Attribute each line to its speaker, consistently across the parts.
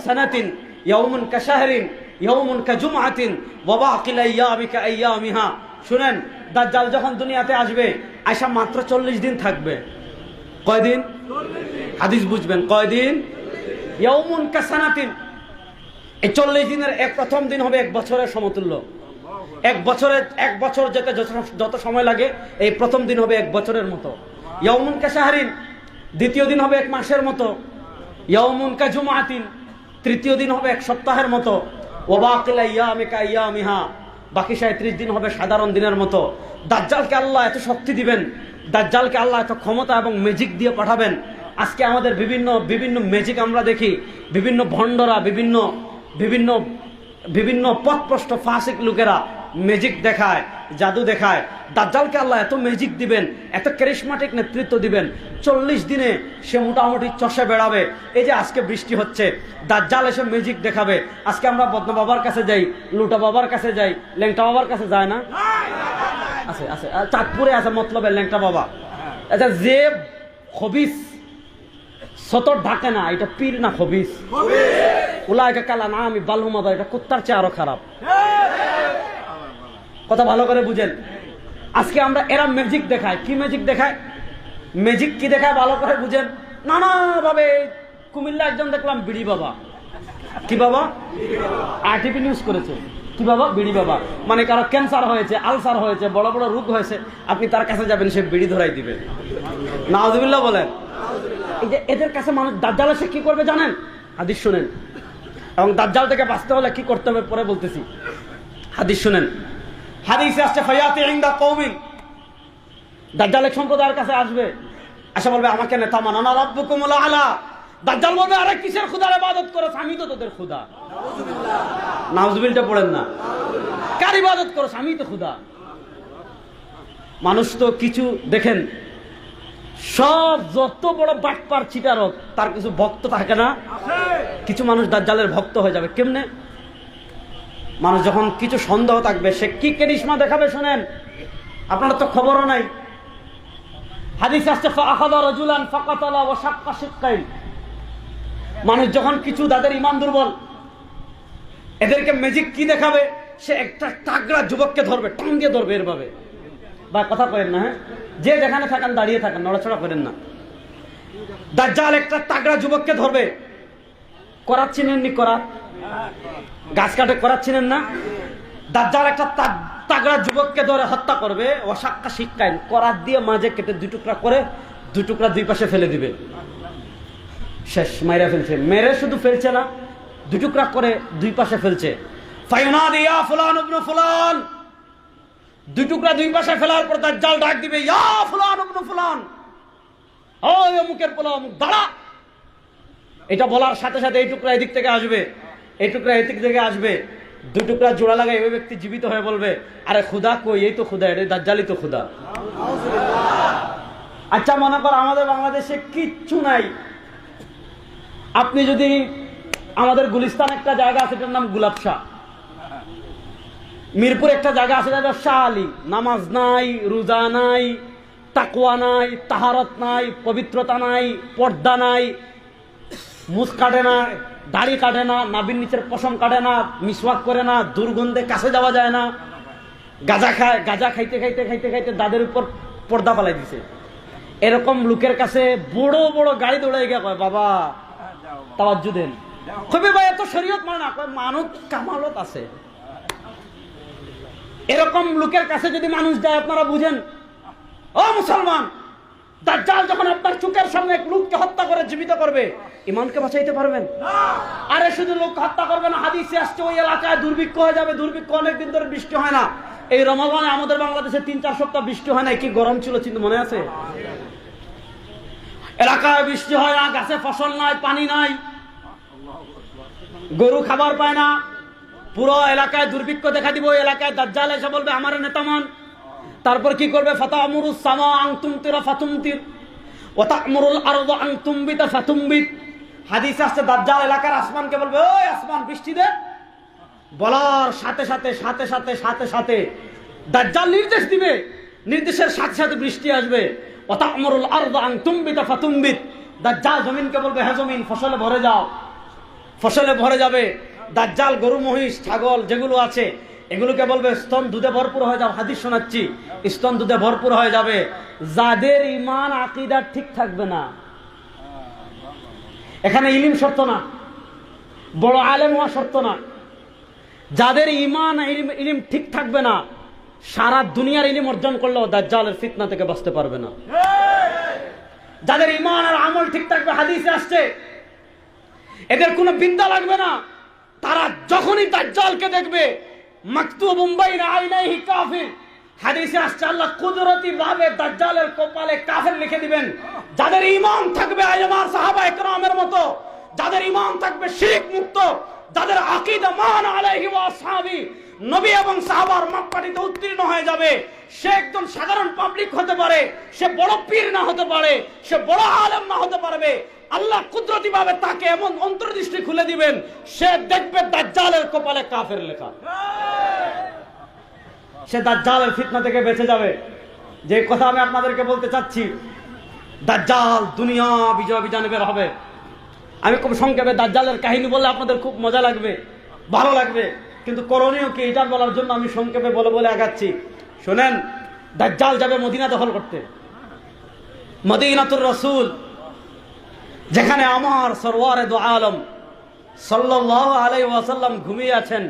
Speaker 1: কাসানাতিন ইয়াউমুন কাশাহরিন, ইয়াউমুন কাজুমআতিন, ওয়া বাকিল আইয়ামি কাআইয়ামিহা শুনেন, দাজ্জাল যখন দুনিয়াতে আসবে আয়সা মাত্র চল্লিশ দিন থাকবে। কয়দিন? হাদিস বুঝবেন, কয়দিন? ইয়াউমুন কাসানাতিন। এই চল্লিশ দিনের এক প্রথম দিন হবে এক বছরের সমতুল্য। এক বছরের, এক বছর যেতে যত- সময় লাগে, এই প্রথম দিন হবে এক বছরের মতো। ইয়মুন কাশাহারিন, দ্বিতীয় দিন হবে এক মাসের মতো। ইয়মুন কা জুমাতিন তৃতীয় দিন হবে এক সপ্তাহের মতো। ওবাকিলা ইয়ামিকা ইয়ামিহা। বাকি সাঁত্রিশ দিন হবে সাধারণ দিনের মতো। দাজ্জালকে আল্লাহ এত শক্তি দিবেন, দাজ্জালকে আল্লাহ এত ক্ষমতা এবং ম্যাজিক দিয়ে পাঠাবেন। আজকে আমাদের বিভিন্ন বিভিন্ন ম্যাজিক আমরা দেখি, বিভিন্ন ভণ্ডরা, বিভিন্ন বিভিন্ন বিভিন্ন পথপ্রষ্ট ফাসিক লোকেরা ম্যাজিক দেখায়। জাদু দেখায়। দাজ্জালকে আল্লাহ এত ম্যাজিক দিবেন এত ক্যারিসমাটিক নেতৃত্ব দিবেন চল্লিশ দিনে সে মোটামুটি চষে বেড়াবে। এই যে আজকে বৃষ্টি হচ্ছে দাজ্জাল এসে ম্যাজিক দেখাবে। আজকে আমরা বদনা বাবার কাছে যাই লুটা বাবার কাছে যাই ল্যাংটা বাবার কাছে যায় না? আছে আছে। চাঁদপুরে আছে মতলবে ল্যাংটা বাবা। আচ্ছা যে খবিস সতর ঢাকে না এটা পীর না খবিস উলায়কা কালা না আমি বালহুমাদা এটা কুত্তার চেয়ে আরও খারাপ। কথা ভালো করে বুঝেন। আজকে আমরা এরা ম্যাজিক দেখায়। কি ম্যাজিক দেখায়? ম্যাজিক কি দেখায় ভালো করে বুঝেন? নানাভাবে কুমিল্লা একজন দেখলাম, বিড়ি বাবা। কি বাবা? আরটিপি নিউজ করেছে। কি বাবা? বিড়ি বাবা। মানে কারও ক্যান্সার হয়েছে আলসার হয়েছে, বড় বড় রোগ হয়েছে, আপনি তার কাছে যাবেন, সে বিড়ি ধরাই দিবে। নাওজবিল্লাহ বলেন। এই যে এদের কাছে মানুষ দাজ্জাল এসে কি করবে জানেন? হাদিস শুনেন। এবং দাজ্জাল থেকে বাঁচতে হলে কি করতে হবে পরে বলতেছি। হাদিস শুনেন। হাদিসে আসছে ফায়াতে ইনদা কওমিন। দাজ্জাল এক সম্প্রদায়ের কাছে আসবে। আসে বলবে আমাকে নেতা মানো না রব্বুকুমুল আলা। দাজ্জাল বলবে আরে কিসের খুদার ইবাদত করছ? আমি তো তোদের খুদা নাউজুবিলটা পড়েন না। কার ইবাদত করছ? আমি তো খুদা মানুষ তো কিছু দেখেন সব যত বড় বাটপার চিটারক তার কিছু ভক্ত থাকে না? কিছু মানুষ দাজ্জালের ভক্ত হয়ে যাবে। কেমনে? মানুষ যখন কিছু সন্দেহ থাকবে, সে কি কেরিশমা দেখাবে শোনেন? আপনার তো খবরও নাই। হাদিস আসছে মানুষ যখন কিছু তাদের ইমান দুর্বল, এদেরকে ম্যাজিক কি দেখাবে? সে একটা তাগড়া যুবককে ধরবে, টান দিয়ে ধরবে এরভাবে। বা কথা করেন না হ্যাঁ? যে যেখানে থাকেন, দাঁড়িয়ে থাকেন, নড়াচড়া করেন না। দাজ্জাল একটা তাগড়া যুবককে ধরবে। করাত চিনেননি করাত? গাছ কাটে করাচ্ছিলেন না। দাজ্জাল একটা তাগ- তাগড়া যুবককে ধরে হত্যা করবে অসাক্কা শিক্ষায় করাত দিয়ে মাঝে কেটে দুই টুকরা করে দুই টুকরা দুই পাশে ফেলে দিবে। শেষ, মাইরা ফেলছে। মেরে শুধু ফেলছে না, দুই টুকরা করে দুই পাশে ফেলছে। ফুলান দুই টুকরা দুই পাশে ফেলার পর তার জাল ডাক দিবে, ইয়া ফুলান ইবনু ফুলান। ও অমুকের পোলা অমুক, দাঁড়া। এটা বলার সাথে সাথে এই টুকরা এদিক থেকে আসবে। এই টুকরা এদিক থেকে আসবে। দুই টুকরা জোড়া লাগাই ওই ব্যক্তি জীবিত হয়ে বলবে, আরে খুদা কই? এই তো খুদা এটা দাজ্জালি তো খুদা। আচ্ছা মনে কর আমাদের বাংলাদেশে কিচ্ছু নাই। আপনি যদি আমাদের গুলিস্তান একটা জায়গা আছে, এটার নাম গুলাব শাহ। মিরপুর একটা জায়গা আছে যেটা শাহ আলী। নামাজ নাই, রোজা নাই তাকুয়া নাই, তাহারত নাই, পবিত্রতা নাই, পর্দা নাই। মুখ কাটে না, দাড়ি কাটে না নাবির নিচের পশম কাটে না, মিসওয়াক করে না, দুর্গন্ধে কাছে যাওয়া যায় না। গাজা খায়, গাজা খাইতে খাইতে খাইতে খাইতে দাদের উপর পর্দা পালাই দিছে। এরকম লোকের কাছে বড় বড় গাড়ি দৌড়াই গিয়া কয়, বাবা, তাওয়াজ্জু দেন। কবে ভাই এত শরীয়ত মানে না? কয় মানত কামালত আছে। এরকম লোকের কাছে যদি মানুষ যায়, আপনারা বুঝেন। ও মুসলমান দাজ্জাল যখন আপনার চোখের সামনে এক লোককে হত্যা করে জীবিত করবে ইমানকে বাঁচাইতে পারবেন? আরে শুধু লোক হত্যা করবে না হাদিসে আসছে ওই এলাকায় দুর্ভিক্ষ হয়ে যাবে দুর্ভিক্ষ অনেকদিন ধরে বৃষ্টি হয় না। এই রমাদানে আমাদের বাংলাদেশে তিন চার সপ্তাহ বৃষ্টি হয় না কি গরম ছিল চিন্তা মনে আছে? এলাকায় বৃষ্টি হয় না গাছে ফসল নাই পানি নাই। গরু খাবার পায় না। পুরো এলাকায় দুর্ভিক্ষ দেখা দিব এলাকায় দাজ্জাল এসে বলবে আমার নেতামান তারপর কি করবে? ফাতা আমরুস সামা আং তুমতিরা ফাতুমতির ওতা আমরুল আরদ আং তুমবিতা ফাতুমবিত হাদিস আসছে, দাজ্জাল এলাকার আসমানকে বলবে, ওই আসমান, বৃষ্টি দে। বলার সাথে সাথে সাথে সাথে সাথে সাথে দাজ্জাল নির্দেশ দিবে। নির্দেশের সাথে সাথে বৃষ্টি আসবে। ওতা আমরুল আরদ আং তুমবিতা ফাতুমবিত দাজ্জাল জমিনকে বলবে হ্যাঁ জমিন, ফসলে ভরে যাও। ফসলে ভরে যাবে। দাজ্জাল, গরু, মহিষ, ছাগল যেগুলো আছে এগুলোকে বলবে, স্তন দুধে ভরপুর হয়ে যাবে হাদিস শোনাচ্ছি, স্তন দুধে ভরপুর হয়ে যাবে। যাদের ইমান আকিদার ঠিক থাকবে না। এখানে ইলিম শর্ত না, বড় আলেম হওয়া শর্ত না। যাদের ইমান ইলিম ঠিক থাকবে না, সারা দুনিয়ার ইলিম অর্জন করলেও দাজ্জালের ফিতনা থেকে বাঁচতে পারবে না। যাদের ইমান আর আমল ঠিক থাকবে, হাদিসে আসছে, এদের কোনো বিদ্যা লাগবে না। তারা যখনই দাজ্জালকে দেখবে হাদিসে আসছে, আল্লাহ কুদরতি ভাবে দাজ্জালের কপালে কাফের লিখে দিবেন। যাদের ঈমান থাকবে আইমার সাহাবা একরামের মতো, যাদের ঈমান থাকবে শিরক মুক্ত, যাদের আকীদা মান আলাইহি ওয়া আসহাবি, নবী এবং সাহাবার মাপকাঠিতে উত্তীর্ণ হয়ে যাবে। সে একদম সাধারণ পাবলিক হতে পারে, সে বড় পীর না হতে পারে, সে বড় আলেম না হতে পারবে। আল্লাহ কুদরতি ভাবে তাকে এমন অন্তর্দৃষ্টি খুলে দিবেন, সে দেখবে দাজ্জালের কপালে কাফের লেখা। সে দাজ্জালের ফিতনা থেকে বেঁচে যাবে। যে কথা আমি আপনাদেরকে বলতে চাচ্ছি, দাজ্জাল দুনিয়া বিজয় বিজয় বের হবে। আমি খুব সংক্ষেপে দাজ্জালের কাহিনী বললে আপনাদের খুব মজা লাগবে, ভালো লাগবে। কিন্তু করণীয় কি এটা বলার জন্য আমি সংক্ষেপে বলে বলে আগাচ্ছি। শোনেন, দাজ্জাল যাবে মদিনা দখল করতে। মদিনাতুর রসুল যেখানে আমার সরওয়ারে দো আলম সাল্লাল্লাহু আলাইহি ওয়াসাল্লাম ঘুমিয়ে আছেন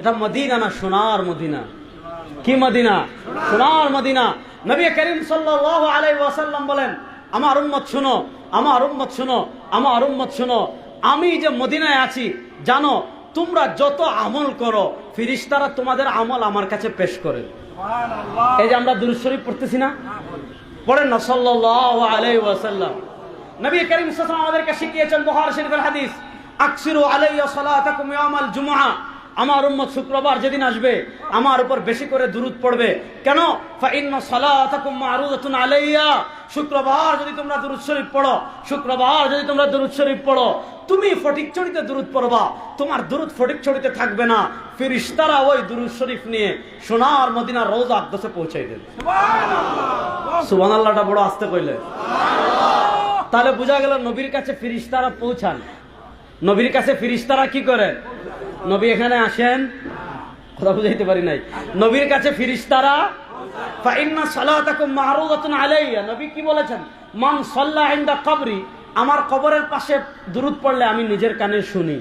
Speaker 1: এটা মদিনা না সোনার মদিনা? কি মদিনা? সোনার মদিনা। নবী করিম সাল্লাল্লাহু আলাইহি ওয়াসাল্লাম বলেন আমার উম্মত শুনো আমার উম্মত শুনো আমার উম্মত শুনো। আমি যে মদিনায় আছি জানো তোমরা যত আমল করো ফিরিস্তারা তোমাদের আমল আমার কাছে পেশ করে। এই যে আমরা দুরূদ শরীফ পড়তেছি না? পড়েন না সাল্লাল্লাহু আলাইহি ওয়াসাল্লাম। নবী করিম ওয়াসাল্লাম আমাদেরকে শিখিয়েছেন বুখারী শরীফের হাদিস আকসিরু আলাইয়া সালাতাকুম ইয়াউমাল জুমআ। আমার উম্মত শুক্রবার যেদিন আসবে আমার উপর বেশি করে দুরুদ পড়বে। কেন? আলাইয়া। শুক্রবার যদি তোমরা দুরুদ শরীফ পড়ো শুক্রবার যদি তোমরা দুরুদ শরীফ পড়ো তুমি ফটিক চড়িতে দুরুদ পড়বা। তোমার দুরুদ ফটিক চড়িতে থাকবে না। ফিরিস্তারা ওই দুরুদ শরীফ নিয়ে সোনার মদিনার রোজ আকদসে পৌঁছাই দেবে। সুবহানাল্লাহটা বড় আস্তে কইলে তাহলে বোঝা গেল নবীর কাছে ফিরিস্তারা পৌঁছান। নবীর কাছে ফিরিস্তারা কি করেন? নবী এখানে আসেন। কথা বুঝাইতে পারি নাই। নবীর কাছে ফিরিস্তারা ফাইন্না নবী কি বলেছেন? মান সাল্লা ইনদা কবরি। আমার কবরের পাশে দুরুদ পড়লে আমি নিজের কানে শুনি।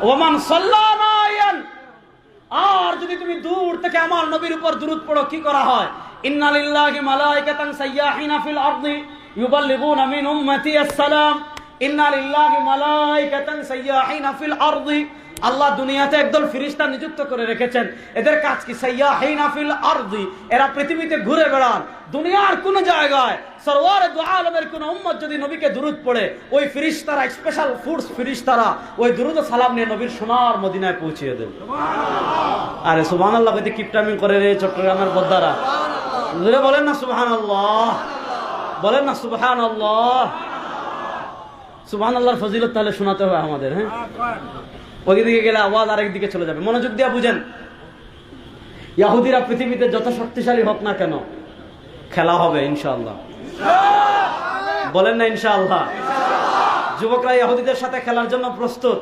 Speaker 1: ওমান সাল্লা মায়ান। আর যদি তুমি দূর থেকে আমার নবীর উপর দুরুদ পড়ো, কি করা হয়? ইন্না লিল্লাহি মালাইকাতান সাইয়াহিনা ফিল আরদি। ইউবাল্লিগুনা মিন উম্মতি আসসালাম ইন্না লিল্লাহি মালাইকাতান সাইয়াহিনা ফিল আরদি আল্লাহ দুনিয়াতে একদল ফিরিস্তা নিযুক্ত করে রেখেছেন। এদের কাজ কি? সাইয়াহিনা ফিল আরদি এরা পৃথিবীতে ঘুরে বেড়ান। দুনিয়ার কোন জায়গায় সরওয়ার দু আলমের কোন উম্মত যদি নবীকে দুরুদ পড়ে ওই ফিরিস্তারা স্পেশাল ফুডস ফিরিস্তারা ওই দুরুদ সালাম নিয়ে নবীর সোনার মদিনায় পৌঁছিয়ে দেন আরে সুবহান আল্লাহ কইতে কিপটামিং করে রে চট্টগ্রামের বদ্দারা। বলেন না সুবহান আল্লাহ বলেন না সুবহান আল্লাহ সুবহান আল্লাহর ফজিলত তাহলে শোনাতে হবে আমাদের হ্যাঁ? ওই দিকে গেলে আওয়াজ আরেক দিকে চলে যাবে। মনোযোগ দিয়া বুঝেন। ইয়াহুদিরা পৃথিবীতে যত শক্তিশালী হোক না কেন, খেলা হবে, ইনশাআল্লাহ। বলেন না, ইনশাআল্লাহ। যুবকরা ইয়াহুদিদের সাথে খেলার জন্য প্রস্তুত।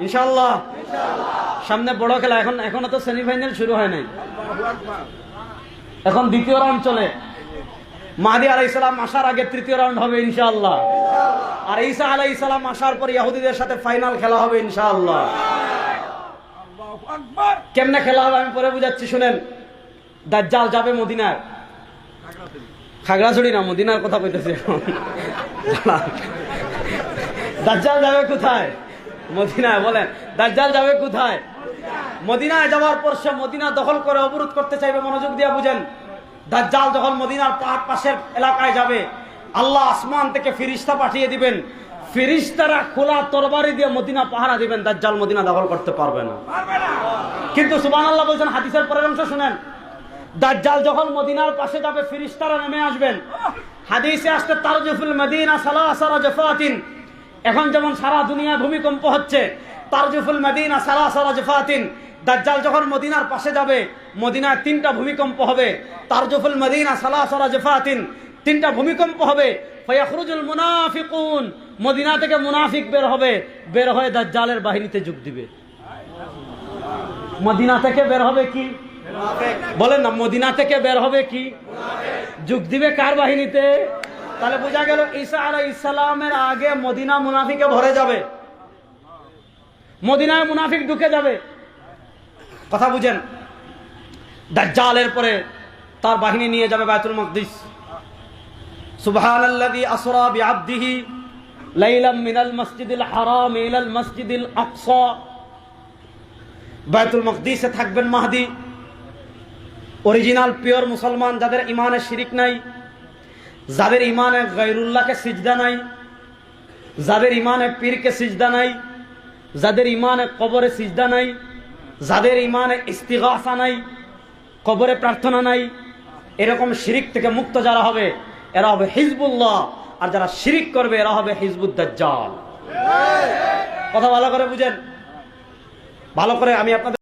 Speaker 1: ইনশাআল্লাহ। সামনে বড় খেলা, এখন এখনও তো সেমিফাইনাল শুরু হয় নাই। এখন দ্বিতীয় রাউন্ড চলে। মাহাদি আলাই ইসলাম আসার আগে তৃতীয় রাউন্ড হবে ইনশাআল্লাহ। আর ঈসা আলাই ইসলাম আসার পর ইয়াহুদিদের সাথে ফাইনাল খেলা হবে ইনশাআল্লাহ। কেমনে খেলা হবে আমি পরে বুঝাচ্ছি শুনেন। দাজ্জাল যাবে মদিনার খাগড়াছড়ি না মদিনার কথা কইতেছি দাজ্জাল যাবে কোথায়? মদিনায় বলেন। দাজ্জাল যাবে কোথায়? মদিনায় যাওয়ার পর সে মদিনা দখল করে অবরোধ করতে চাইবে মনোযোগ দিয়ে বুঝেন। দাজ্জাল যখন মদিনার পাহাড় পাশের এলাকায় যাবে আল্লাহ আসমান থেকে ফিরিস্তা পাঠিয়ে দিবেন। ফিরিস্তারা খোলা তরবারি দিয়ে মদিনা পাহারা দিবেন দাজ্জাল মদিনা দখল করতে পারবে না। কিন্তু সুবান আল্লাহ বলছেন হাদিসের পরের অংশ শুনেন। দাজ্জাল যখন মদিনার পাশে যাবে ফিরিস্তারা নেমে আসবেন। হাদিসে আসতে তারজুফুল মদিনা সালাসারা জফাতিন এখন যেমন সারা দুনিয়া ভূমিকম্প হচ্ছে তারজুফুল মদিনা সালাসারা জফাতিন দাজ্জাল যখন মদিনার পাশে যাবে, মদিনায় তিনটা ভূমিকম্প হবে। তারজুফুল মদিনা সালাসারা জফাতিন তিনটা ভূমিকম্প হবে। ফয়াখরুজুল মুনাফিকুন, মদিনা থেকে মুনাফিক বের হবে। বের হয়ে দাজ্জালের বাহিনীতে যোগ দিবে। মদিনা থেকে বের হবে কি? বলেন না, মদিনা থেকে বের হবে কি? যোগ দিবে কার বাহিনীতে? তাহলে বোঝা গেল ঈসা আলাই ইসলামের আগে মদিনা মুনাফিকে ভরে যাবে। মদিনায় মুনাফিক ঢুকে যাবে। কথা বুঝেন? দাজ্জালের পরে তার বাহিনী নিয়ে যাবে বায়তুল মকদিস। সুবহানাল্লাযী আসরা বিআবদিহি লাইলাম মিনাল মসজিদিল হারাম ইলাল মসজিদিল আকসা। বায়তুল মকদিসে থাকবেন মাহদি। অরিজিনাল, পিওর মুসলমান যাদের ইমানে শিরিক নাই, যাদের ইমানে গৈরুল্লাহকে সিজদা নাই, যাদের ইমানে পীরকে সিজদা নাই যাদের ইমানে কবরে সিজদা নাই, যাদের ইমানে ইস্তিগাসা নাই, কবরে প্রার্থনা নাই, এরকম শিরিক থেকে মুক্ত যারা হবে, এরা হবে হিজবুল্লাহ। আর যারা শিরিক করবে, এরা হবে হিজবুদ্দাজ্জাল কথা ভালো করে বুঝেন? ভালো করে আমি আপনাদের